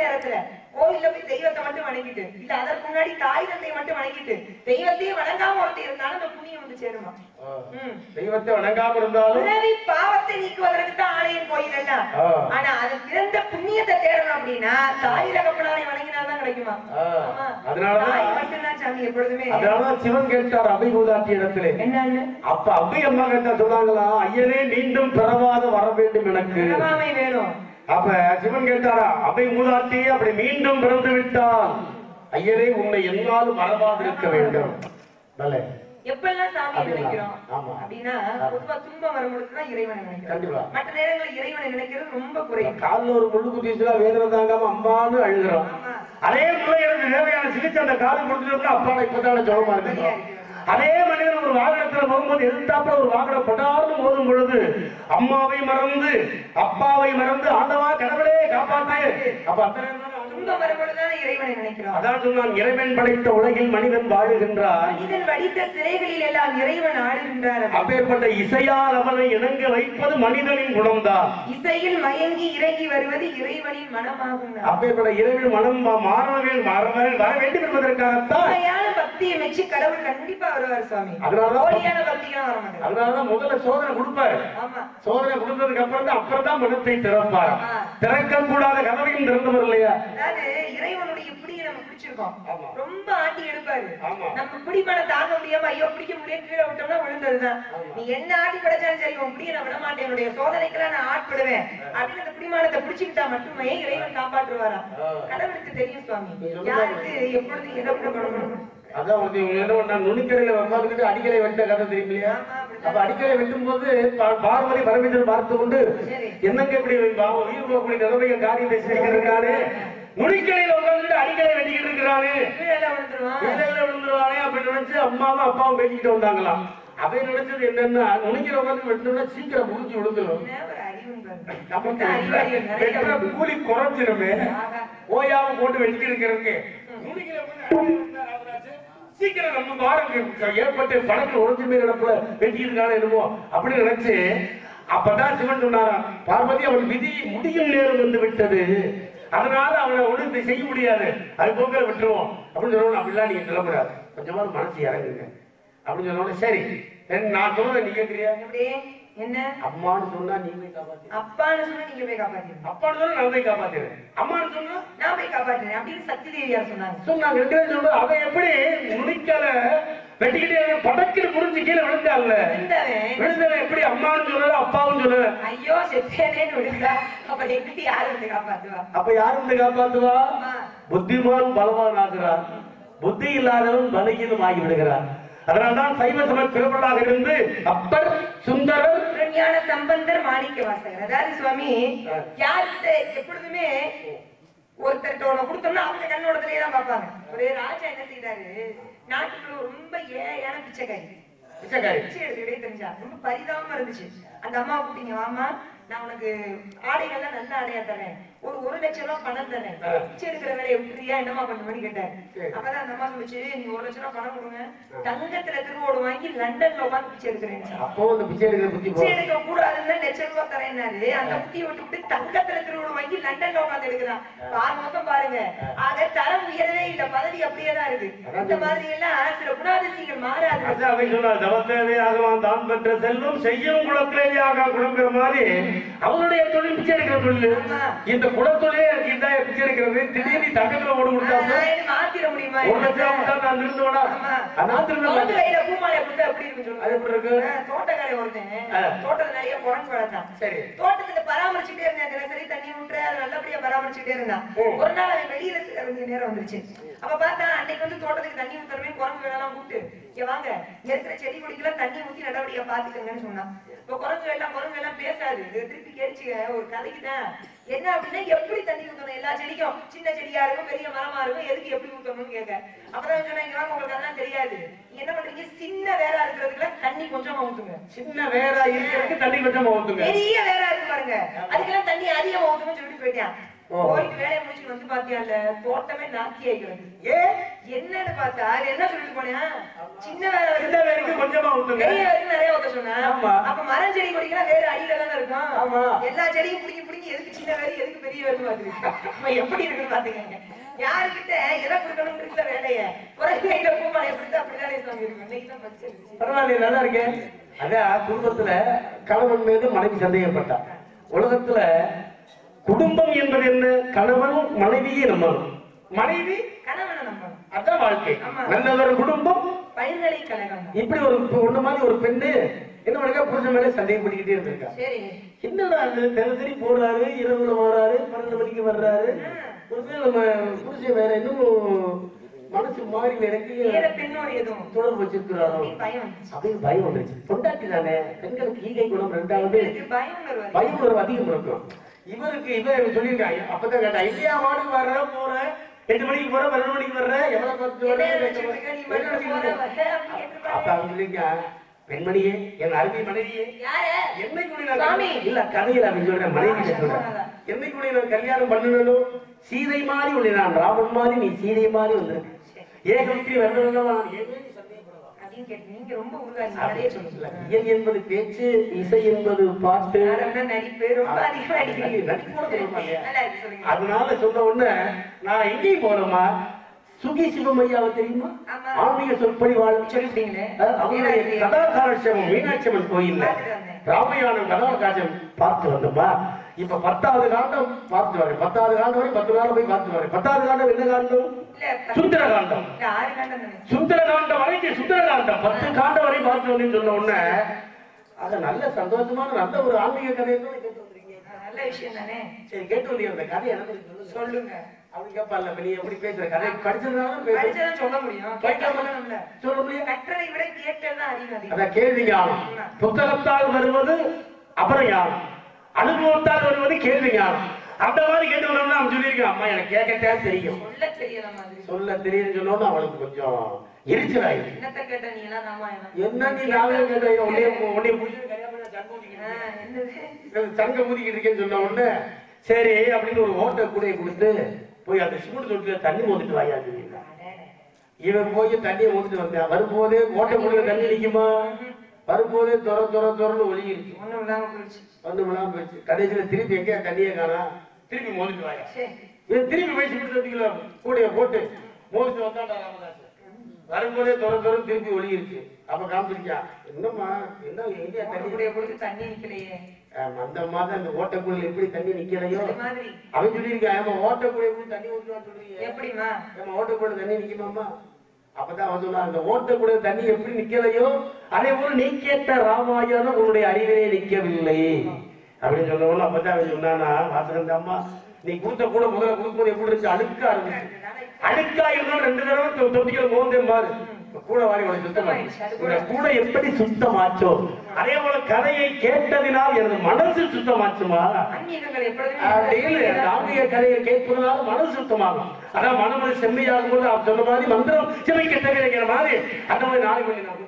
நேரத்துல கோயில்ல போய் தெய்வத்தை மட்டும் வணங்கிட்டு இல்ல அதற்கு முன்னாடி தாய் தந்தையை மட்டும் வணங்கிட்டு தெய்வத்தையே வணங்காம ஒருத்தர் இருந்தாலும் அந்த புண்ணியம் வந்து சேருமா. தெய்வத்தை வணங்காம இருந்தாலும் பாவத்தை நீக்குவதற்கு தான் ஆலயம் கோயில் ஆ. ஆனா அது பிறந்த புண்ணியத்தை தேடணும் அப்படின்னா தாய் தகப்பனாரை வணங்கினாதான் கிடைக்குமா. அதனாலதான் தாய் மட்டும்தான் சாமி எப்பொழுதுமே. அதனாலதான் சிவன் கேட்டார் அபை மூதாட்டி இடத்திலே. என்னன்னு அப்ப அபை அம்மா கேட்டா சொன்னாங்களா ஐயனே மீண்டும் பிறவாத வர வேண்டும் எனக்கு. வேணும். அப்ப சிவன் கேட்டாரா அபை மூதாட்டி அப்படி மீண்டும் பிறந்து விட்டால் ஐயனே உன்னை என்னாலும் மறவாது இருக்க வேண்டும். நல்ல எப்பெல்லாம் சாமி அப்படிங்களா? நினைக்கிறோம். அப்படின்னா பொதுவா துன்பம் வரும்பொழுது தான் இறைவனை நினைக்கிறோம். மற்ற நேரங்களில் இறைவனை நினைக்கிறது ரொம்ப குறையும் காலில் ஒரு முள்ளு குத்திச்சுனா வேதனை தாங்காம அழுகிறோம் அதே எனக்கு தேவையான சிகிச்சை அந்த காலம் கொடுத்துட்டு அப்பாவை இப்பதான ஜோகமா இருக்கிறோம் அதே மனிதன் ஒரு வாகனத்துல போகும்போது எதிர்த்தாப்புல ஒரு வாகனம் படார்னு மோதும் பொழுது அம்மாவை மறந்து அப்பாவை மறந்து ஆண்டவா கடவுளே காப்பாத்து. அப்ப அத்தனை துன்பம் வரும்பொழுதுதான் இறைவனை நினைக்கிறோம். அதான் சொன்னான் இறைவன் படைத்த உலகில் மனிதன் வாழுகின்றான். மனிதன் வடித்த சிறைகளில் எல்லாம் இறைவன் ஆளுகின்றார் அப்பேற்பட்ட இசையால் அவனை இணங்க வைப்பது மனிதனின் குணம்தான். இசையில் மயங்கி இறங்கி வருவது இறைவனின் மனமாகும். அப்பேற்பட்ட இறைவன் மனம் மா- மாறவேன் வர வேண்டும் என்பதற்காகத்தான். உண்மையான பக்தியை மெச்சி கடவுள் கண்டிப்பா வருவார் சுவாமி. அதனாலதான் பக்தியெல்லாம் வர மாட்டார் அதனாலதான் முதல்ல சோதனை கொடுப்பாரு. சோதனை கொடுத்ததுக்கு அப்புறம் தான் அப்புறம் தான் மனத்தை திறப்பார். திறக்க கூடாத கதவையும் திறந்தவர் இல்லையா? அதாவது இறைவனுடைய பிடியை நம்ம பிடிச்சிருக்கோம். ஆமா. ரொம்ப ஆட்டி எடுப்பாரு. நம்ம தாங்க முடியாம ஐயோ பிடிக்க முடியாது கீழே விட்டோம்னா விழுந்ததுதான். நீ என்ன ஆட்டி படைச்சாலும் சரி உன் பிடியை நான் விட மாட்டேன். என்னுடைய சோதனைக்கெல்லாம் நான் ஆட்படுவேன். அப்படின்னு அந்த பிடிமானத்தை பிடிச்சுக்கிட்டா மட்டுமே இறைவன் காப்பாற்றுவாரா கடவுளுக்கு தெரியும் சுவாமி. யாருக்கு எப்பொழுது என்ன பண்ணணும் அதான் வந்து இவங்க என்ன பண்ணா நுனிக்கரையில உட்காந்துக்கிட்டு அடிக்கலை வெட்ட கதை தெரியும் இல்லையா அப்ப அடிக்கலை வெட்டும் போது பார்வதி பரமேஸ்வரன் பார்த்து கொண்டு. என்னங்க இப்படி உயிர் போகக்கூடிய நிலைமைய காரியத்தை செய்கிறானே நுனிக்கரையில உட்காந்துட்டு அடிக்கலை வெட்டிக்கிட்டு இருக்கிறானே விழுந்துருவான் அப்படின்னு நினைச்சு அம்மாவும் அப்பாவும் பேசிக்கிட்டு வந்தாங்களாம். அவன் நினைச்சது என்னன்னா நுனிக்கிற உட்காந்து வெட்டணும்னா சீக்கிரம் முடிஞ்சு. நமக்கு வெட்டுற கூலி குறைஞ்சிருமே. ஓயாம போட்டு வெட்டிட்டு இருக்கிறதுக்கு. சீக்கிரம் நம்ம பாருங்க ஏற்பட்டு படக்கு உடஞ்சுமே நடப்புல வெட்டியிருக்கான என்னமோ அப்படின்னு நினைச்சு அப்பதான் சிவன் சொன்னாராம் பார்வதி அவன் விதி முடியும் நேரம் வந்து விட்டது. அதனால அவனை ஒண்ணு செய்ய முடியாது. அது போக விட்டுருவோம். அப்படின்னு சொல்லணும் அப்படிலாம் நீங்க சொல்லக்கூடாது. கொஞ்சமாவது மனசு இறங்குங்க. அப்படின்னு சொன்னோட சரி. நான் சொல்றதை நீ கேட்கிறியா? என்ன? அம்மான்னு சொன்னா நீ போய் காப்பாத்து அப்பான்னு சொன்னா நீங்க போய் காப்பாத்திருங்க. அப்பான்னு சொன்னா நான் போய் காப்பாத்துறேன் அம்மான்னு சொன்னா நான் போய் காப்பாற்றுறேன் அப்படின்னு சக்தி தேவியார் சொன்னாங்க? சொன்னாங்க. ரெண்டு பேரும் சொல்றது அவன் எப்படி நுனிக்கால வெட்டிக்கிட்டே படக்கிட்டு முடிஞ்சு கீழே விழுந்தாள்ல. விழுந்தவன் எப்படி அம்மான்னு சொல்லல அப்பாவும் சொல்லல? ஐயோ செத்தேனேன்னு விழுந்தா. அப்புறம் எப்படி யாரு வந்து காப்பாத்துவா? அப்ப யார் வந்து காப்பாத்துவா. புத்திமான் பலவான் ஆகிறார் புத்தி இல்லாதவன் பலகீனம் ஆகி விடுகிறார் அதனால்தான் சைவ சமய திருவிழாக இருந்து அப்பர் சுந்தரர் ஞான சம்பந்தர் மாணிக்க வாசகர். அதாவது சுவாமி யார்கிட்ட எப்பொழுதுமே ஒருத்தர்கிட்ட ஒண்ணு கொடுத்தோம்னா அவங்க கண்ணோடத்திலேயே தான் பார்ப்பாங்க. ஒரு ராஜா என்ன செய்தாரு? நாட்டுக்குள்ள ரொம்ப ஏழையான பிச்சைக்காரி. பிச்சை எடுத்துக்கிட்டே தெரிஞ்சா. ரொம்ப பரிதாபமா இருந்துச்சு. அந்த அம்மாவை கூப்பிட்டீங்க வாமா நான் உனக்கு ஆடைகள்லாம் நல்ல ஆடையா தரேன். ஒரு ஒரு லட்சம் ரூபாய் பணம் தரேன் பிச்சை எடுக்கிற வேலையை விட்டுறியா? என்னமா பண்ணுவேன்னு கேட்டாரு. அப்பதான் அந்த அம்மா சொல்லுச்சு நீங்க ஒரு லட்சம் ரூபாய் பணம் கொடுங்க. தங்கத்துல திருவோடு வாங்கி லண்டன்ல உட்காந்து பிச்சை எடுக்கிறேன் அப்போ அந்த பிச்சை எடுக்கிற புத்தி பிச்சை போ எடுக்க கூடாதுன்னு லட்சம் ரூபாய் தரேன்னாரு. அந்த புத்தியை விட்டுவிட்டு தங்கத்துல திருவோடு வாங்கி லண்டன்ல உட்காந்து எடுக்கிறான். பாரு மொத்தம் பாருங்க. ஆக தரம் உயரவே இல்ல. பதவி அப்படியே தான் இருக்கு. இந்த மாதிரி எல்லாம் சில குணாதிசயங்கள் மாறாது. அவன் சொன்னார் தவத்தேவையாகவான் தான் பெற்ற செல்வம் செய்யும் குலத்திலேயாக குழம்புற மாதிரி அவனுடைய தொழில் பிச்சை எடுக்கிற ஆமா. இந்த குலத்தொழிலே எனக்கு பிச்சை எடுக்கிறது திடீர்னு தங்கத்துல ஓடு கொடுத்தாங்க நான் என்ன மாத்திர முடியுமா? ஒரு லட்சம் கொடுத்தா நான் திருந்துவனா? ஆமா. நான் திருந்த தோட்ட மாட்டேன். கையில பூமாலையை கொடுத்தா எப்படி இருக்குன்னு சொல்லுங்க. அது எப்படி இருக்கு? ஆ, தோட்டக்காரன் ஒருத்தன். தோட்டத்துல நிறைய குரங்கு வளர்த்தான். சரி. தோட்டத்துல பராமரிச்சுட்டே இருந்தேன் தினசரி தண்ணி விட்டுற அது நல்லபடியா பராமரிச்சுட்டே இருந்தான். ஒரு நாள் அவன் வெளியில வேண்டிய நேரம் வந்துருச்சு. அப்ப பார்த்தா அன்னைக்கு வந்து தோட்டத்துக்கு தண்ணி ஊத்துறவே குரங்கு எல்லாம் கூப்பிட்டு இங்க வாங்க இருக்கிற செடி கொடிக்கெல்லாம் தண்ணி ஊத்தி நல்லபடியா பாத்துக்கங்கன்னு சொன்னான். இப்ப குரங்கு எல்லாம் குரங்கு எல்லாம் பேசாது. திருப்பி கேட்டுச்சுங்க ஒரு கதைக்கு தான் என்ன அப்படின்னா எப்படி தண்ணி ஊத்தணும்? எல்லா செடிக்கும் சின்ன செடியா இருக்கும் பெரிய மரமா இருக்கும் எதுக்கு எப்படி ஊத்தணும்னு கேட்க. அப்பதான் சொன்னா இங்க வாங்க உங்களுக்கு அதெல்லாம் தெரியாது. என்ன பண்றீங்க? சின்ன வேரா இருக்கிறதுக்குள்ள தண்ணி கொஞ்சமா ஊத்துங்க. சின்ன வேற இருக்கிறதுக்கு தண்ணி கொஞ்சம் ஊத்துங்க. பெரிய வேற இருக்கு பாருங்க. அதுக்கெல்லாம் தண்ணி அதிகமா ஊத்தணும்னு சொல்லிட்டு போயிட்டான். போயிட்டு வேலையை முடிச்சுட்டு வந்து பாத்தியால? தோட்டமே நாஸ்தி ஆயிக்கிறது ஏ என்னன்னு பார்த்தா என்ன சொல்லிட்டு போனேன் சின்ன வேலை கொஞ்சமா ஊத்துங்க பெரிய நிறைய ஊத்த சொன்னேன் ஆமா. அப்ப மரம் செடி கொடிக்கெல்லாம் வேற அடியில தானே இருக்கும்? ஆமா. எல்லா செடியும் பிடிங்கி பிடிங்கி எதுக்கு சின்ன வேலை எதுக்கு பெரிய வேலை எப்படி இருக்குன்னு பாத்துக்கங்க. யாருக்கிட்ட எதை கொடுக்கணும் இருக்கிற வேலைய? குறைஞ்ச கையில பூமாலை எப்படி அப்படிதான் சாமி இருக்கும். இன்னைக்கு தான் பச்சை பரவாயில்ல நல்லா இருக்கேன் அதான் குடும்பத்துல கணவன் மீது மனைவி சந்தேகப்பட்டா. உலகத்துல குடும்பம் என்பது என்ன? கணவனும் மனைவியே நம்பணும் மனைவி கணவனை நம்பணும் அதான் வாழ்க்கை. ஆமா. நல்ல ஒரு குடும்பம் பல்கலைக்கழகம் இப்படி ஒரு ஒண்ணு மாதிரி ஒரு பெண்ணு என்ன பண்ணுங்க புருஷன் மேலே சந்தேகப்பட்டுக்கிட்டே இருந்திருக்கா. என்னடா அது தினசரி போறாரு இரவுல வர்றாரு பன்னெண்டு மணிக்கு வர்றாரு. புருஷன் நம்ம புருஷன் வேற இன்னும் மனசு மாறி எனக்கு தொடர்பு வச்சிருக்கிறாரோ? அப்படின்னு பயம் வந்துருச்சு. பொண்டாட்டி தானே? பெண்களுக்கு ஈகை குணம் ரெண்டாவது. பயம் உணர்வு அதிகம் இருக்கும். இவருக்கு இவன் சொல்லியிருக்காங்க அப்பதான் கேட்டா இல்லையா வாடு வர்ற போற? எட்டு மணிக்கு போற பன்னெண்டு மணிக்கு வர்ற? எவ்வளவு என்ன அப்ப. அவங்க பெண்மணியே என் அருமை மனைவியே நான் சாமி. இல்ல கதையில அவன் சொல்றேன் மனைவி சொல்றேன். என்னைக்குடி நான் கல்யாணம் பண்ணணும் சீதை மாதிரி உன்னை நான் ராமன் மாதிரி நீ சீதை மாதிரி வந்திருக்கு. ஏகமத்தி வரணும் அப்படின்னு கேட்டு, நீங்க ரொம்ப உருவாங்க. என்பது பேச்சு இசை என்பது பாட்டு. நடிப்பு? ரொம்ப அதிகமா. அதனால சொன்ன உடனே நான் எங்கேயும் போறோமா சுகி சிவமையாவை தெரியுமா. ஆன்மீக சொற்பொழிவாள் சொல்லிட்டீங்களே. அஹ் அவங்களுடைய மீனாட்சி அம்மன். கோயில்ல. ராமயானம் கதாகாட்சியம் பார்த்து வந்தோமா இப்ப பத்தாவது காண்டம் பார்த்து வரேன். பத்தாவது காண்டம் வரை பத்து நாள் போய் பார்த்து வரேன். பத்தாவது காண்டம் என்ன காண்டம்? இல்ல, பத்து- சுந்தர காண்டம் இல்ல, ஆறு காண்டம் தானே. சுந்தர காண்டம் வரைக்கும் சுந்தர காண்டம் பத்து காண்டம் வரை பார்த்து வந்தேன்னு சொன்ன உடனே அது நல்ல சந்தோஷமான நல்ல ஒரு ஆன்மீக கதையை தான் கேட்டு நல்ல விஷயம் தானே. சரி கேட்டு வந்தீங்க அந்த கதை எனக்கு சொல்லுங்க? அப்படி கேட்பால நீ எப்படி பேசுற கதை? படிச்சதுனால பேசுற படிச்சதான் சொல்ல முடியும். சொல்லணும்ல. சொல்ல முடியும் விட கேட்டதுதான் அறிவு அதிகம். அத கேள்வி ஞானம் புத்தகத்தால் வருவது அபர ஞானம் அனுபவத்தால் வருவது கேள்வி ஞானம் அந்த மாதிரி கேட்டு வரணும்னு அவன் சொல்லியிருக்கான். அம்மா எனக்கு கேட்கத்தான் தெரியும். சொல்ல தெரியல மாதிரி. சொல்ல தெரியும் சொன்னோன்னு அவனுக்கு கொஞ்சம் எரிச்சலாயிடுச்சு என்னத்த கேட்ட நீ? என்ன? நீ நாவே கேட்ட? உன்னைய உன்னைய சங்கு ஊதிக்கிட்டு இருக்கேன்னு சொன்ன உடனே சரி அப்படின்னு ஒரு ஓட்டை கூடைய கொடுத்து போய் அந்த சிமெண்ட் தொட்டில தண்ணி மோதிட்டு வாயா சொல்லியிருக்கான் இவன் போய் தண்ணியை ஊத்திட்டு வந்தான் வரும்போதே ஓட்டை குடியில தண்ணி நிக்குமா? வரும்போதே துற துற துறன்னு ஒழுகிருச்சு ஒண்ணும் இல்லாம போயிடுச்சு. வந்து விழாம போயிடுச்சு. கடைசியில திருப்பி எங்கேயா தண்ணியை காணா? திருப்பி மோதிட்டு இவன் திருப்பி போய் சிமெண்ட் தொட்டிக்குள்ள கூடைய போட்டு மோதிட்டு வந்தாண்டா ராமதாஸ். வரும்போதே துற துற திருப்பி ஒழுகிருச்சு அப்ப காமிச்சிருக்கா என்னம்மா என்ன எங்கேயா தண்ணி? உங்களுடைய கொடுத்து தண்ணி நிக்கலையே. ஆமா, அந்த மாதம் அந்த ஓட்டக்குள்ள எப்படி தண்ணி நிக்கலையோ? அவன் சொல்லியிருக்கான் ஏமா ஓட்டக்குள்ள எப்படி தண்ணி ஊற்றுவான்னு சொல்றீங்க எப்படிமா ஏமா ஓட்டக்குள்ள தண்ணி நிக்குமாமா அப்பதான் அவன் சொன்னான் அந்த ஓட்டக்குள்ள தண்ணி எப்படி நிக்கலையோ அதே போல நீ கேட்ட ராமாயணம் உன்னுடைய அறிவிலே நிக்கவில்லை. அப்படின்னு சொன்னவன அப்பதான் அவன் சொன்னானா வாசகந்த அம்மா. நீ கொடுத்த கூட முதல்ல கொடுக்கும்போது எப்படி இருந்துச்சு? அழுக்கா இருந்துச்சு. அழுக்கா இருந்தாலும் ரெண்டு தடவை தொ- தொட்டிகள் மோந்தேன் பாரு. இப்ப கூட வாரி உனக்கு சுத்தமாயிடுச்சு இந்த கூட எப்படி சுத்தமாச்சோ? அதே போல கதையை கேட்டதினால் எனது மனசு சுத்தமாச்சுமா? அப்படின்னு ராமிய கதையை கேட்பதனால மனசு சுத்தமாகும். அதான் மனமது செம்மையாகும் போது அவர் சொன்ன மாதிரி மந்திரம் செமைக்க தெரிவிக்கிற மாதிரி. அந்த மாதிரி நாளைக்கு நான்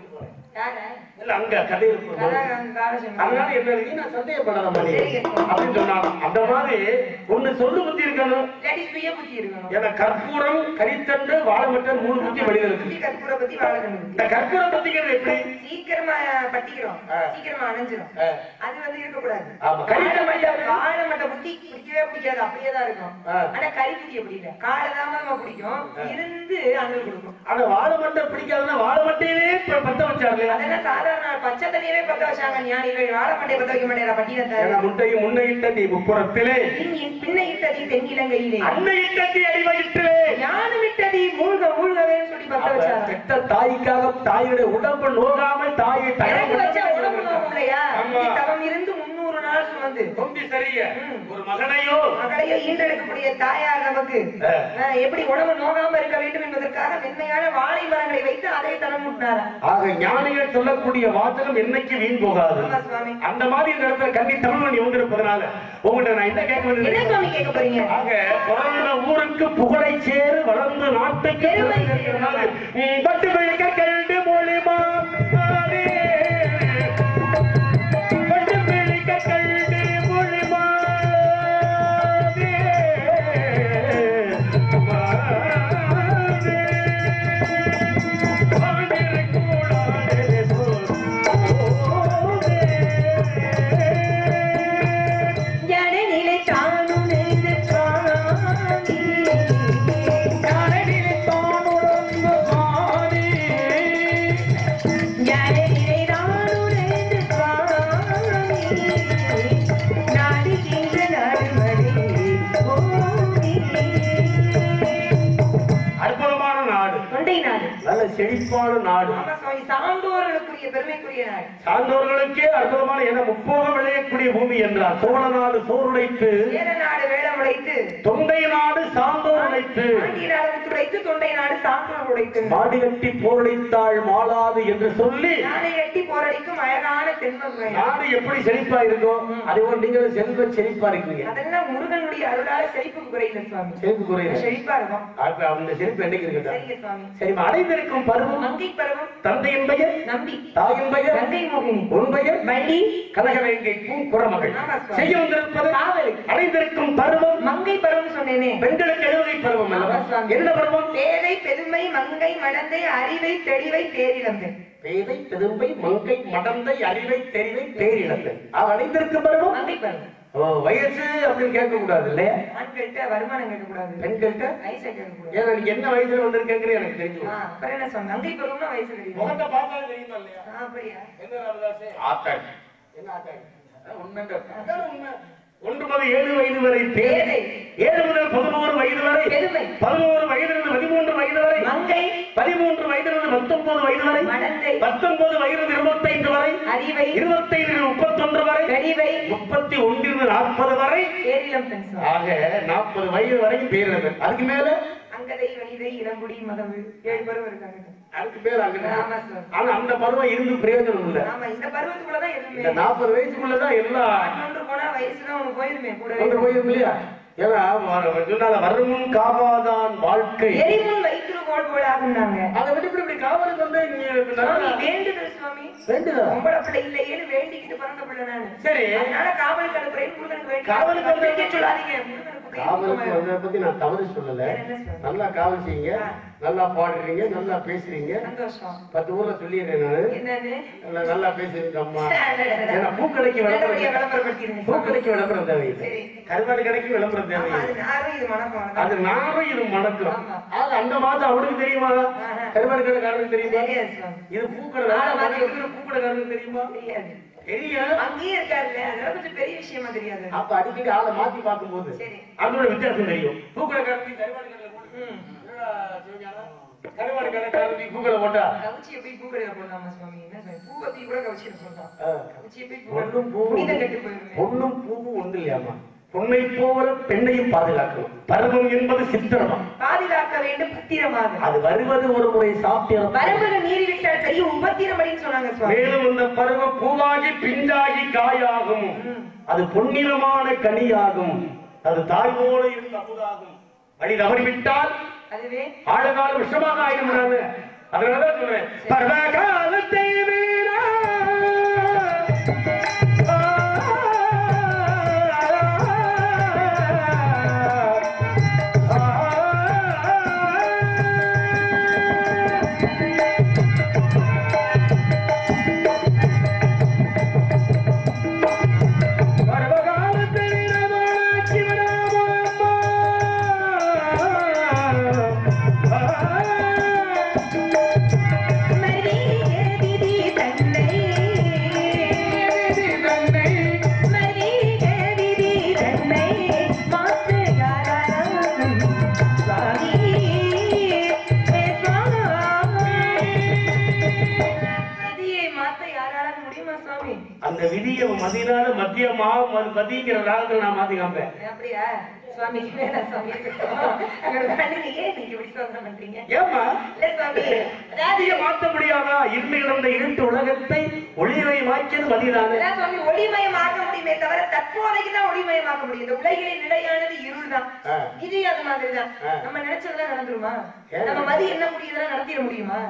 இல்ல அங்க கதை இருக்கும். கதாகாரன் கால சொன்னாங்க. அதனால என்ன இருக்கு, நான் சந்தேகப்படாத மாதிரி அப்படின்னு சொன்னாங்க அந்த மாதிரி ஒண்ணு சொல்லு புத்தி இருக்கணும். சுய புத்தி இருக்கணும். ஏன்னா கற்பூரம் கரித்தண்டு வாழைமட்டன் மூணு புத்தி கற்பூர இந்த பத்திக்கிறது எப்படி? சீக்கிரமா பத்திக்கிறோம். சீக்கிரமா அணைஞ்சிரும். அது வந்து இருக்கக்கூடாது. ஆமா. கரித்த மையா வாழை மட்டை புத்தி பிடிக்கவே பிடிக்காது. அப்படியே தான் இருக்கும். ஆனா கறி புத்தி அப்படி இல்ல? காலதாம பிடிக்கும். இருந்து அனல் கொடுக்கும். ஆனா வாழைமட்டை பிடிக்காதுன்னா வாழைமட்டையவே ப- பத்த வச்சாரு அதெல்லாம் சாதாரண பச்சை தண்ணியவே பத்த வச்சாங்க. ஞானிகள் வாழை மட்டையை பத்த வைக்க மாட்டேன். பட்டினத்தை ஏன்னா முட்டையும் முன்னையிட்ட தீ முப்புறத்திலே பின்னையிட்டதி தென்னிலங்கையிலே. அன்னையிட்ட தீ அடிவயிற்றிலே. ஞானமிட்டதி மூழ்க மூழ்கவே சொல்லி பத்த வச்சாங்க. பெத்த தாய்க்காக தாயுடைய உடம்பு நோகாமல் தாயை வச்சா உடம்பு நோகும் இல்லையா தவம் இருந்து சரிய? ஒரு மகனையோ? தாயார் நமக்கு ஆ. ஆஹ், எப்படி உடம்பு நோகாம இருக்க வேண்டும் என்பதற்காக மென்மையான வாழை மரங்களை வைத்து அதை தனம் முட்டினாரா ஆக ஞானிகள் சொல்லக்கூடிய வாசகம் என்னைக்கு வீண் போகாது. அந்த மாதிரி இந்த இடத்துல கண்டி தமிழ் வந்திருப்பதனால உங்கள்கிட்ட நான் என்ன கேட்க என்ன வேண்டியது சுவாமி கேட்க போறீங்க? ஆக பிறந்த ஊருக்கு புகழை சேரு வளர்ந்த நாட்டுக்கு பெருமை பெருமை சார்ந்தவர்களுக்கே அற்புதமான என முப்போகம் விளையக்கூடிய பூமி என்றார். சோழ நாடு சோறுடைத்து நாடு வேடம் உடைத்து தொண்டை நாடு சார்ந்தோர் உடைத்து தொண்டை நாடு சான்றோர் உடைத்து. மாடி கட்டி போரடித்தாள் மாளாது என்று சொல்லி கட்டி போரடிக்கும் அழகான தென்மதுரை நாடு எப்படி செழிப்பா இருக்கோ அதே போல நீங்களும் செல்வ செழிப்பா இருக்கீங்க. அதெல்லாம் முருகனுடைய அருளால செழிப்பு குறையில சுவாமி. செழிப்பு குறையுது. செழிப்பா இருக்கும். அந்த செழிப்பு என்னைக்கு இருக்கட்டும்? சரிம்மா அடைந்திருக்கும் பருவம் மங்கை பருவம் தந்தையின் பெயர்? நம்பி. தாயின் பெயர்? கங்கை மோகினி. உன் பெயர்? வள்ளி. கனகவேங்கை பூ குறமகள் ஆமா, சுவாமி. செய்ய வந்திருப்பது. அடைந்திருக்கும் பருவம். மங்கை பருவம் சொன்னேனே. பெண்களுக்கு எழுவகை பருவம் அல்லவா. என்ன பருவம்? பேதை பெருமை மங்கை மடந்தை அறிவை தெளிவை தேரிழந்தை பேதை பெரும்பை மங்கை மடந்தை அறிவை தெரிவை பேரிழந்து. அவ அடைந்திருக்கும் பருவம்? மங்கை பருவம். வயசு அப்படின்னு கேட்க கூடாது இல்லையா? ஆண்கள்கிட்ட வருமானம் கேட்கக்கூடாது. பெண்கள்கிட்ட? வயசை கேட்கக்கூடாது. ஏன்னா நீங்க என்ன வயசுல வந்திருக்கேங்கிறது எனக்கு ஆ, அப்புறம் என்ன சொன்ன? மங்கை பருவம்னா வயசு தெரியும் முகத்தை பார்த்தாலும் தெரியுமா இல்லையா? அப்படியா? என்ன ராமதாசே ஆத்தாடி. என்ன ஆத்தாடி? உண்மை உண்மை. ஒன்று முதல் ஏழு வயது வரை பேதை. ஏழு. முதல் பதினோரு வயது வரை பெருமை. பதினோரு வயதிலிருந்து பதிமூன்று வயது வரை மங்கை. பதிமூன்று வயதிலிருந்து பத்தொன்பது வயது வரை மடந்தை பத்தொன்பது வயதிலிருந்து இருபத்தைந்து வரை அறிவை. இருபத்தைந்து முப்பத்தொன்று வரை தெளிவை முப்பத்தி ஒன்றிலிருந்து நாற்பது வரை சுவாமி. ஆக நாற்பது வயது வரைக்கும் பேரிழந்தது அதுக்கு மேல அங்கதை வனிதை இளங்குடி மதவு ஏழு பருவம் இருக்காங்க. அதுக்கு பேர் ஆனா அந்த பருவம் இருந்து பிரயோஜனம் இல்ல. ஆமா இந்த பருவத்துக்குள்ளதான் இந்த நாற்பது வயசுக்குள்ளதான் எல்லாம் ஒன்று போனா வயசுதான் உனக்கு போயிருமே கூட ஒன்று போயிடும் இல்லையா? ஏன்னா வர- சொன்னால வருமுன் காவாதான் வாழ்க்கை. எரிமுன் வைத்திரு கோல் போலாகுனாங்க அதை விட்டு இப்படி இப்படி காவலுக்கு வந்து நீங்க சுவாமி நல்லா வேண்டுதல் சுவாமி. வேண்டுதல். இல்லையேன்னு வேண்டிக்கிட்டு பிறந்த பிள்ளை நானு. சரி. அதனால காவலுக்கு அனுப்புறேன் காவலுக்கு சொல்லாதீங்க முருகனுக்கு காவலுக்கு வேண்டி வந்ததை பத்தி நான் தவறு சொல்லல? நல்லா காவல் செய்யுங்க. நல்லா பாடுறீங்க. நல்லா பேசுறீங்க. பத்து ஊர்ல சொல்லிடுறேன் நானு. நல்லா நல்லா பேசுறீங்க அம்மா. ஏன்னா பூக்கடைக்கு விளம்பரம் பூக்கடைக்கு விளம்பரம் தேவையில்லை. கருவாடு கடைக்கு விளம்பரம் தேவையில்லை. அது நாரும் இது மணக்கும் அது அந்த மாதம் அவனுக்கு தெரியுமா. கருவாடு கடைக்காரனுக்கு தெரியுமா. இது பூக்கடை பூக்கடைக்காரனுக்கு தெரியுமா? தெரியும் அங்கேயே இருக்காருல்ல அதெல்லாம் கொஞ்சம் பெரிய விஷயமா தெரியாது அப்ப அடிக்கடி ஆளை மாத்தி பார்க்கும்போது சரி. அதோட வித்தியாசம் தெரியும். என்னடா சிவஞானம்? கருவாடு கடைக்காரனுக்கு பூக்கடை போட்டா கவுச்சியை போய் பூக்கடையில போடலாமா சுவாமி என்ன? பூவத்தி கூட கவுச்சியில போடலாம் ஆ. கவுச்சியை போய் பொண்ணும் பூ- கெட்டு பொண்ணும் பூவும் ஒன்று இல்லையாமா பொண்ணை போல பெண்ணையும் பாதுகாக்கணும் பருவம் என்பது சித்திரமா? பாதுகாக்க வேண்டும் பத்திரமாக. அது வருவது ஒரு முறை சாத்தியம். வரம்புல நீரி விட்டால் தெரியும் உபத்திரமடின்னு சொன்னாங்க மேலும் இந்த பருவம் பூவாகி பிஞ்சாகி காயாகும். அது பொன்னிறமான கனியாகும். அது தாய் போல இருந்து அமுதாகும். வழி தவறிவிட்டால் அதுவே. ஆழகால விஷமாக ஆயிடும்னாங்க அதனாலதான் சொல்றேன். பருவ காலத்தை ம- மதிங்கிற ராகத்துல நான் மாத்தி காம்பேன் அப்படியா? சுவாமி சுவாமி. ஏமா முடியாதா? இருண்டு கிடந்த இருட்டு உலகத்தை ஒளிவை மாக்கியது மதிதானே சுவாமி ஒளிமயமாக்க முடியுமே தவிர தற்போதைக்கு தான் ஒளிமயமாக்க முடியும். இந்த உலகிலே நிலையானது இருள் தான். இது அது மாதிரிதான். நம்ம நினைச்சதெல்லாம் நடந்துருமா? நம்ம மதி என்ன முடியுதெல்லாம் நடத்திட முடியுமா?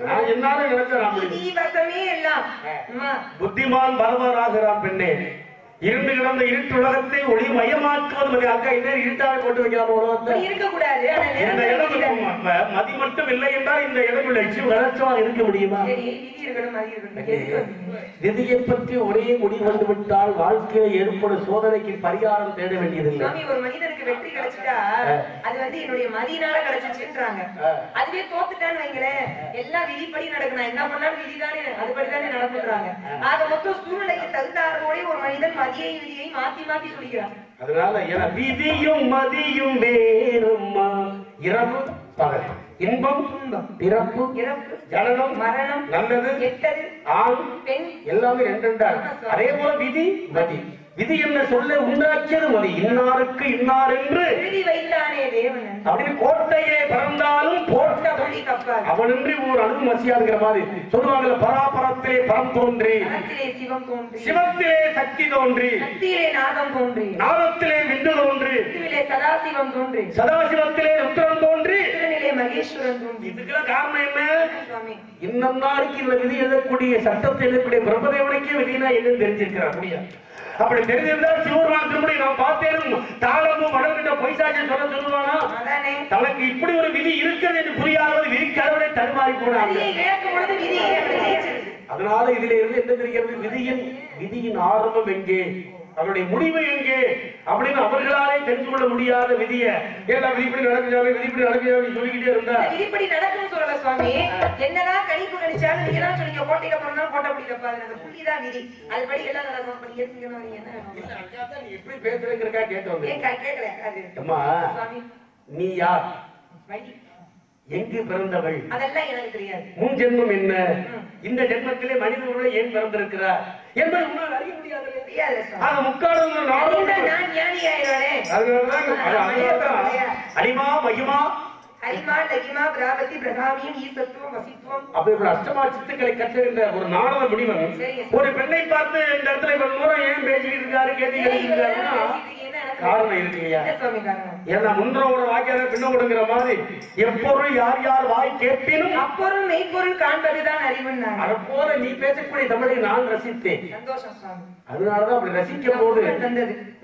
நான் என்னால நினைச்ச நான் முடியும். விதி வசமே எல்லாம் அம்மா, புத்திமான் பலவாராகிறான் பெண்ணே. இருண்டு கிடந்த இருட்டு உலகத்தை ஒளி மயமாக்குவது மதி அக்கா என்ன இருட்டாக போட்டு வைக்கலாம் உலகத்தை இருக்கக்கூடாது. இந்த இடம் மதி மட்டும் இல்லை என்றால் இந்த இடம் லட்சியம் வளர்ச்சியா இருக்க முடியுமா? விதியை பற்றி ஒரே முடிவு வந்து விட்டால் வாழ்க்கையில் ஏற்படும் சோதனைக்கு பரிகாரம் தேட வேண்டியதில்லை. ஒரு மனிதனுக்கு வெற்றி கிடைச்சிட்டா அது வந்து என்னுடைய மதியினால கிடைச்சிச்சுன்றாங்க. அதுவே தோத்துட்டான்னு வைங்களேன். எல்லாம் விதிப்படி நடக்கும் நான் என்ன பண்ணாலும் விதிதானே அதுபடிதானே நடக்குறாங்க ஆக மொத்தம் சூழ்நிலைக்கு தகுந்தாறோட ஒரு மனிதன் மதியை விதியை மாத்தி மாத்தி சொல்லிக்கிறான் அதனால விதியும் மதியும் வேணுமா இரவு பகல். இன்பம் துன்பம் பிறப்பு இறப்பு ஜனனம் மரணம் நல்லது கெட்டது ஆண் பெண் எல்லாமே ரெண்டு. அதே போல விதி மதி. விதி என்ன சொல்ல? உண்டாக்கியது மதி. இன்னாருக்கு இன்னார் என்று. எழுதி வைத்தானே தேவன். அப்படின்னு கோட்டையே பிறந்தாலும் போட்ட புலி கப்பாது அவனின்றி ஒரு அணு மசியாதுங்கிற மாதிரி சொல்லுவாங்கல்ல பராபரத்திலே பரம் தோன்றி. சிவம் தோன்றி. சிவத்திலே சக்தி தோன்றி. சக்தியிலே நாதம் தோன்றி. நாதத்திலே விந்து தோன்றி. சதாசிவம் தோன்றி. சதாசிவத்திலே ருத்ரன் தோன்றி. மகேஸ்வரன் இதுக்கெல்லாம் காரணம் என்ன? இன்னும் நாளைக்கு இந்த விதி எழுதக்கூடிய சட்டத்தை எழுதக்கூடிய பிரபதேவனுக்கே விதினா என்னன்னு தெரிஞ்சிருக்கிறார் அப்படியா அப்படி தெரிஞ்சிருந்தால் சிவருமான் திரும்படி நான் பார்த்தேனும். தாளமும் மடங்கிட்ட பொய்சாட்சி சொல்ல சொல்லுவானா? தனக்கு இப்படி ஒரு விதி இருக்கிறது என்று போனாங்க பொழுது விதி அப்படி ஜெயிச்சிருது. அதனால இதுல இருந்து என்ன தெரிகிறது? விதியின் விதியின் ஆரம்பம் எங்கே? அவருடைய முடிவு எங்கே? அப்படின்னு அவர்களாலே தெரிந்து கொள்ள முடியாத விதிய ஏன்னா விதி இப்படி நடக்குதாவே விதி இப்படி நடக்குதாவே சொல்லிக்கிட்டே இருந்தா? விதிப்படி நடக்கும்னு சொல்லல சுவாமி. என்னதான் கணிப்பு கணிச்சாலும் நீங்க தான் சொன்னீங்க கோட்டைக்கு போறோம்னா கோட்டை பிடிக்கப்பா அந்த புள்ளிதான் விதி? அதுபடி எல்லாம் நடக்கும். அப்படி ஏத்துக்கணும் என்ன எப்படி பேசுறேங்கிறக்கா கேட்டு வந்தேன் ஏன் கே- கேட்கல அம்மா சுவாமி. நீ யார்? வழி எங்கு பிறந்தவள்? அதெல்லாம் எனக்கு தெரியாது. முன் ஜென்மம் என்ன? இந்த ஜென்மத்திலே மனித உருளை ஏன் பிறந்திருக்கிறார்? என்பது உன்னால் அறிய முடியாது. ஆக முக்காலம் அடிமா மகிமா. ஒரு நாடக முடிவன். ஒரு பெண்ணை பார்த்து இந்த இடத்துல ஏன் பேசிக்கிட்டு இருக்காரு கேட்டுக்கிட்டு காரணம் இருக்கு இல்லையா என்ன சுவாமி காரணம் ஏன்னா முன்னோட வாக்கியார பின்னோடுங்கிற மாதிரி எப்பொருள் யார் யார் வாய் கேட்பினும் அப்பொருள் மெய்ப்பொருள் காண்பதுதான் அறிவுன்னாங்க. அதை போல நீ பேசக்கூடிய தமிழை நான் ரசித்தேன். சந்தோஷம் அதனாலதான் அப்படி ரசிக்கும் போது.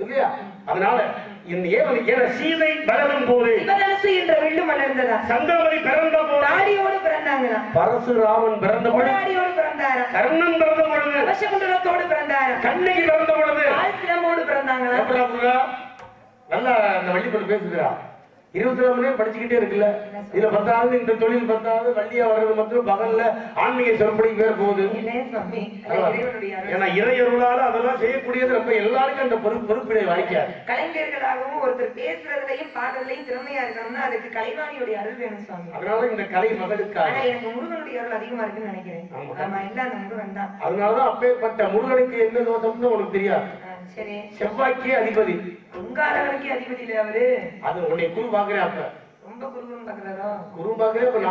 இல்லையா? அதனால என் சீதை வளரும் போது சிவதனுசு என்ற வில்லு மலர்ந்ததா சங்கமதி பிறந்த போது தாடியோடு பிறந்தாங்களா? பரசுராமன் பிறந்த பொழுது கொடாடியோடு பிறந்தாரா கர்ணன் பிறந்த பொழுது. அவசகுண்டலத்தோடு பிறந்தாரா கண்ணகி பிறந்த பொழுது. எப்படா புரியுதா? நல்லா அந்த வள்ளிப்பட்டு பேசுகிறா இருபத்தி நாலு மணி நேரம் படிச்சுக்கிட்டே இருக்குல்ல? இதுல பத்தாவது இந்த தொழில் பத்தாவது வள்ளியா வர்றது மட்டும் பகல்ல ஆன்மீக சிறப்படி பேர் போகுது. ஏன்னா இறையருளால அதெல்லாம் செய்யக்கூடியது நம்ம எல்லாருக்கும் அந்த பொறுப்பு பொறுப்பினை வாய்க்காது கலைஞர்களாகவும் ஒருத்தர் பேசுறதுலயும் பாடுறதுலயும் திறமையா இருக்கணும்னா அதுக்கு கலைவாணியுடைய அருள் வேணும் சுவாமி. அதனால இந்த கலை மகளுக்காக. எனக்கு முருகனுடைய அருள் அதிகமா இருக்குன்னு நினைக்கிறேன். ஆமா. எல்லாம் அந்த முருகன் தான். அதனாலதான் அப்பேற்பட்ட முருகனுக்கு என்ன தோஷம்னு உனக்கு தெரியாது. சரி. செவ்வாய்க்கே அதிபதி. பொங்காரவனுக்கு அதிபதி இல்லையா அவரு? அது உன்னை குரு பாக்குறேன் அப்ப. ரொம்ப குருகுன்னு பாக்குறாரோ குரு பாக்குறேன் குரு.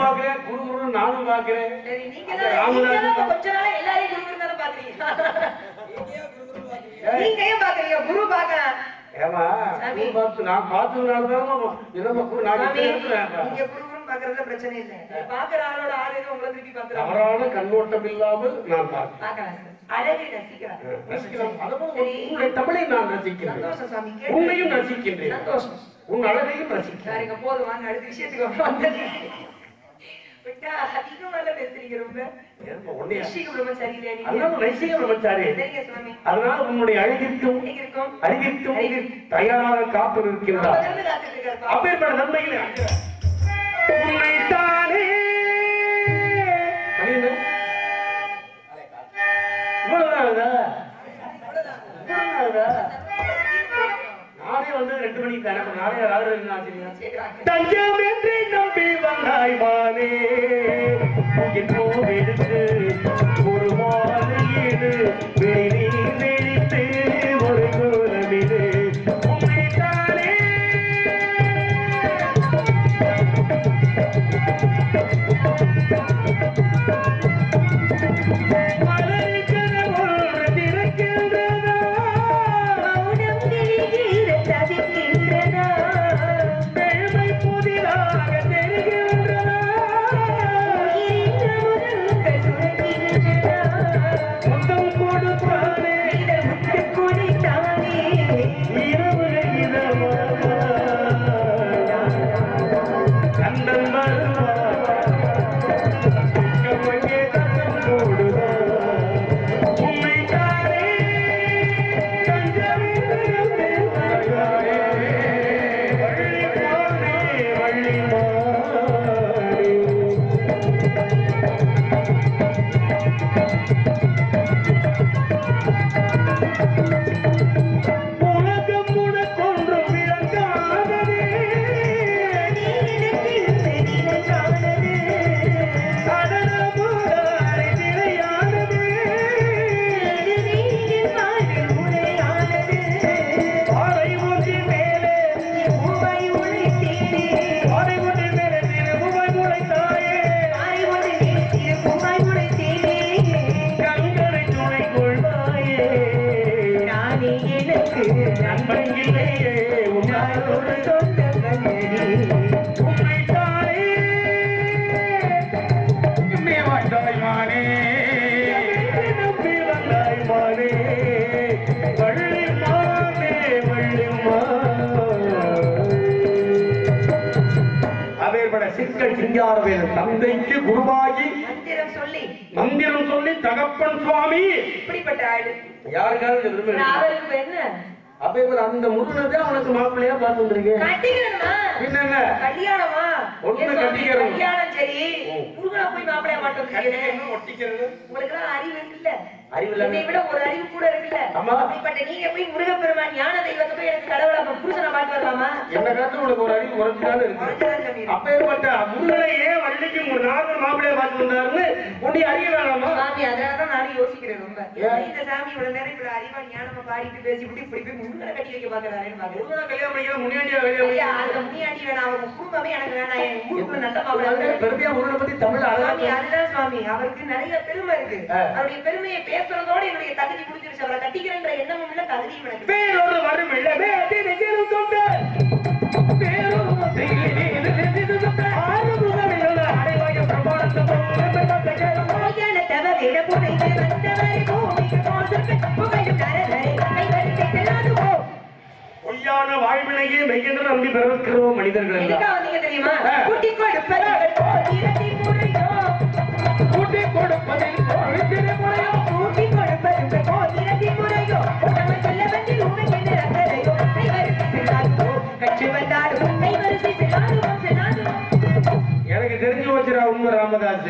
பாக்குறேன் குரு குரு நானும் பாக்குறேன் சரி நீங்க தான் தான் கொஞ்ச நாளா எல்லாரையும் குருகுன்னு தானே பாக்குறீங்க நீங்க ஏன் பாக்குறீங்க குரு பாக்கலாம் ஏமா. குரு பார்த்து நான் பார்த்ததுனாலதான் என்னமா குரு நான் இருக்கிறேன் நீங்க குருகுன்னு பாக்குறதுல பிரச்சனை இல்ல. பாக்குற ஆளோட ஆளு எதுவும் உங்களை திருப்பி பாக்குறாங்க தவறான கண்ணோட்டம் இல்லாமல் நான் பார்க்கிறேன். அழகை ரசிக்கிறேன். தமிழை நான் கேட்டு- உன்னையும் ரசிக்கின்றேன். சந்தோஷம். உன் அழகையும் ரசிக்கிறேன். போதும் வாங்க அடுத்த விஷயத்துக்கு நீங்க. அதனால உன்னுடைய அழகிற்கும் அறிவிற்கும். தயாராக காத்துட்டு இருக்காரு அப்பேற்பட்ட நன்மையிலே. உன்னைத்தானே மணி தஞ்சம் என்று நம்பி வந்தாய் மானே. எடுத்து ஒரு மாலையீடு சிங்காரவேல் தந்தைக்கு குருவாகி மந்திரம் சொல்லி. மந்திரம் சொல்லி தகப்பன் சுவாமி. இப்படிப்பட்ட ஆளு யாருக்காவது என்ன? அப்ப இவர் அந்த முருகனதான் அவனுக்கு மாப்பிள்ளையா பார்த்து வந்திருக்கேன் என்ன கல்யாணமா? ஒண்ணு கட்டிக்கிறோம். கல்யாணம் சரி. முருகனை போய் மாப்பிளைய மாட்டோம் ஒட்டிக்கிறது? உங்களுக்கு அறிவு இருக்குல்ல. விட ஒரு அறிவு கூட இருக்குல்ல. அப்படிப்பட்ட நீங்க போய் முருகப்பெருமான் ஞான தெய்வத்தை போய் எனக்கு கடவுளை அப்ப புருஷனை பார்த்து வரலாமா? என்ன காட்டு உனக்கு ஒரு அறிவு குறைஞ்சுதான் இருக்கு. குறைஞ்சுதான் சாமி இருக்கு. அப்பேற்பட்ட முருகனை ஏன் வள்ளிக்கு ஒரு நார்மல் மாப்பிள்ளைய பார்த்து வந்தாருன்னு உன்னை அறிய வேணாமா? சாமி அதனாலதான் நானும் யோசிக்கிறேன் ரொம்ப? இந்த சாமி இவ்வளவு நேரம் இப்படி அறிவா ஞானமா பாடிட்டு பேசிவிட்டு இப்படி போய் முருகனை கட்டி வைக்க பாக்குறாருன்னு பாக்குறேன் கல்யாணம் பண்ணிக்கிற முன்னாடியா வெளியே முனியாண்டி வேணாம் அவங்க குடும்பமே எனக்கு வேணாம். என் ஊருக்குள்ள நல்ல மாப்பிள்ளை வந்து பெருமையா முருகனை பத்தி தமிழ் அழகா அதுதான் சுவாமி. அவருக்கு நிறைய பெருமை இருக்கு. அவருடைய பெருமையை பேசுறதோட என்னுடைய தகுதி முடிஞ்சிருச்சு. அவரை கட்டிக்கிறன்ற எண்ணமும் இல்ல தகுதியும் எனக்கு. வரும் இல்லவே அதிரும் தொண்டு பொய்யான வாழ்வினையே மெய்யென்று நம்பி பிறக்கிறோம் மனிதர்கள் தெரியுமா? ராமதாஸ்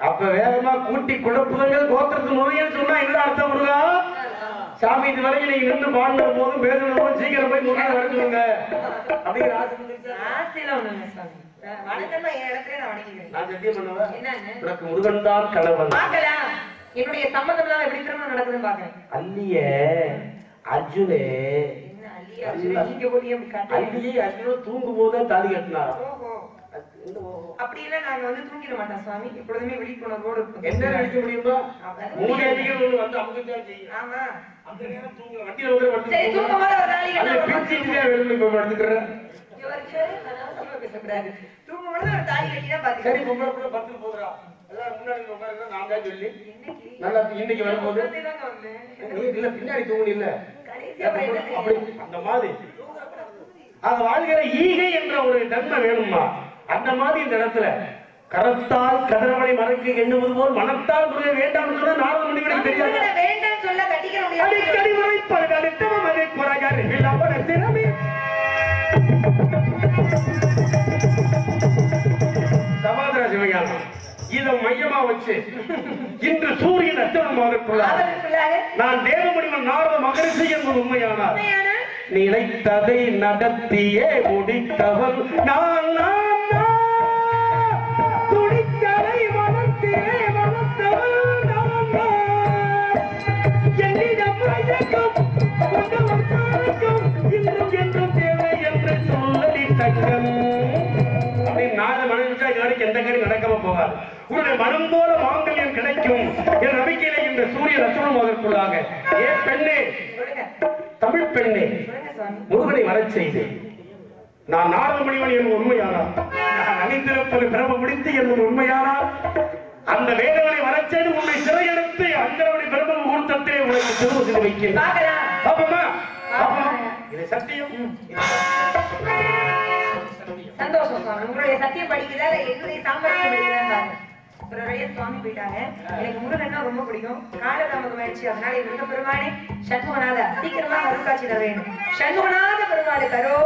அப்ப வேகமா கூட்டி கொடுப்பதுங்கள் கோத்திரத்து முறையன்னு சொன்னா என்ன அர்த்தம் முருகா? சாமி இது வரைக்கும் நீங்க நின்று பாடுற போது பேசுற போது சீக்கிரம் போய் முருகனை வரைச்சுங்க அப்படிங்கிற ஆசை? ஆசையில ஒண்ணு உனக்கு முருகன் தான் கணவன். என்னுடைய சம்மதம் எல்லாம் எப்படி திருமணம் நடக்குதுன்னு பாக்குறேன். அல்லிய அர்ஜுனே. என்ன அல்லியா, அர்ஜுனன் தூங்கும் போது தாலி கட்டினார் ஓஹோ. அப்படி எல்லாம் நாங்க வந்து தூங்கிட மாட்டோம் சுவாமி. எப்பொழுதுமே விழிப்புணர்வோடு. என்ன நினைக்க முடியுமா மூணு அடிகள் ஒண்ணு வந்து அமுக்கத்தான் செய்யும். ஆமா. அந்த நேரம் தூங்க வண்டியில தூங்கும் போது ஒரு படுத்துக்கிறேன் சரி. பொம்பளை கூட பத்து போதுரா எல்லாம் முன்னாடி உட்காருங்க நான் தான் சொல்லி. இன்னைக்கு? நல்லா இன்னைக்கு வரும்போது. உட்கார்ந்தேதாங்க வந்தேன். நீ இல்ல பின்னாடி தூங்கணும் இல்ல. அப்படி? அந்த மாதிரி. அது வாழ்கிற ஈகை என்ற ஒரு தன்மை வேணுமா அந்த மாதிரி இந்த இடத்துல. கரத்தால் கதிரவனை மறைக்க எண்ணுவது போல் மனத்தால் முறைய வேண்டாம் சொன்னா மணி வரைக்கும் தெரியாது. வேண்டாம்னு சொல்ல கட்டிக்கிற முடியாது. அடிக்கடி உரைப்பது அடுத்தவன் இல்லாமல் திறமே வச்சு இன்று சூரியன் அவருக்குள்ளாக நான் தேவமணிவன் நாரத மகரிஷி என்பது உண்மையானார் உண்மையான? நினைத்ததை நடத்தியே முடித்தவன் நான் வளர்த்தியே வளர்த்தவன். என்னிடம் இன்றும் என்றும் தேவை என்று சொல்லி அப்படின்னு நாலு வரைக்கும் எந்த காரியம் நடக்காம போகாது. உன்னுடைய மனம் போல மாங்கல்யம் கிடைக்கும். என் நம்பிக்கையில இந்த சூரிய ரசனம் அதற்குள்ளாக. ஏ பெண்ணே தமிழ் பெண்ணே முருகனை வரச் செய்து. நான் நாரத மணிவன் என்பது உண்மையானால் நான் அணிந்திருப்பது பிரம முடித்து என்பது உண்மையானால் அந்த வேதவனை வரச் செய்து உன்னை சிறையெடுத்து அஞ்சரவனை பிரம்ம முகூர்த்தத்திலே உனக்கு திரும்ப செய்து வைக்கிறேன். இது சத்தியம். சந்தோஷம் உங்களுடைய சத்தியம் படிக்குதா இல்ல என்னுடைய சாமர்த்தியம் படிக்குதா நிறைய சுவாமி போயிட்டாங்க. எனக்கு முருகன்னா ரொம்ப பிடிக்கும். காலதாமதம் ஆயிடுச்சு அதனால இருந்த பெருமானே சண்முகநாத சீக்கிரமா அருள்காட்சி தர வேண்டும் சண்முகநாத பெருமாள் கரோ